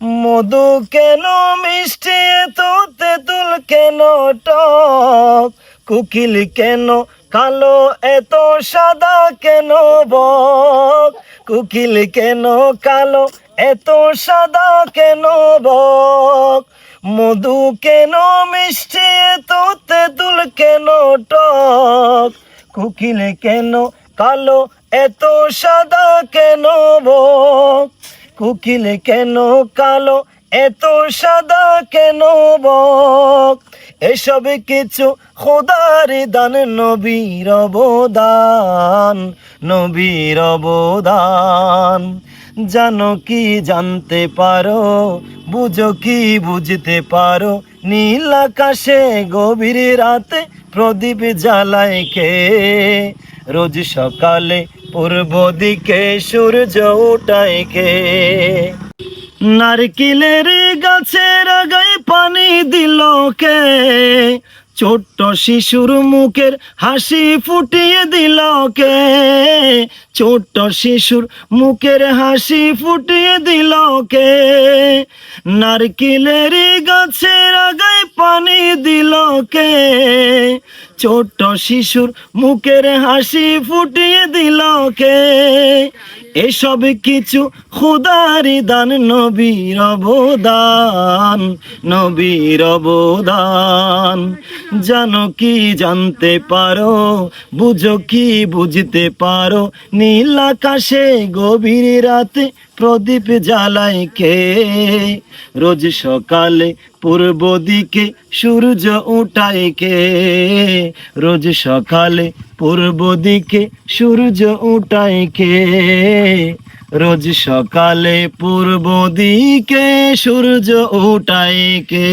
মধু কেন, মিষ্টি এত তেঁতুল কেন, টক? কুকিল কেন, কালো এত, সাদা কেন, বক? কুকিল কেন, কালো এত, সাদা কেন, বক? মধু কেন, মিষ্টি এত তেঁতুল কেন, টক? কুকিল কেন, কালো এত, সাদা কেন, বক? কুকিল কেন কালো? এত সাদা কেন বক? এসব কিছু খোদার দান, নবীর অবদান নবীর অবদান। জানো কি জানতে পারো? বুঝো কি বুঝতে পারো? নীল আকাশে গভীর রাতে প্রদীপ জ্বালায় কে? রোজ সকালে পূর্ব দিকে, সূর্য ওঠায় কে? নারকেলের গাছের আগায় পানি দিল কে? ছোট্ট শিশুর মুখের হাসি ফুটিয়ে দিল কে? ছোট্ট শিশুর মুখের হাসি ফুটিয়ে দিল কে? নারকেলের গাছের আগায় পানি দিল কে? ছোট্ট শিশুর মুখের হাসি ফুটিয়ে দিল কে এসব কিছু খুদারি দান, নবীর অবদান নবীর অবদান। জানো কি জানতে পারো, বুঝো কি বুঝতে পারো, নীল আকাশে গভীর রাতে প্রদীপ জ্বালায় কে? রোজ সকালে পূর্ব দিকে সূর্য উঠায় কে? রোজ সকালে পূর্ব দিকে সূর্য উঠায় কে? রোজ সকালে পূর্ব দিকে সূর্য উঠায় কে?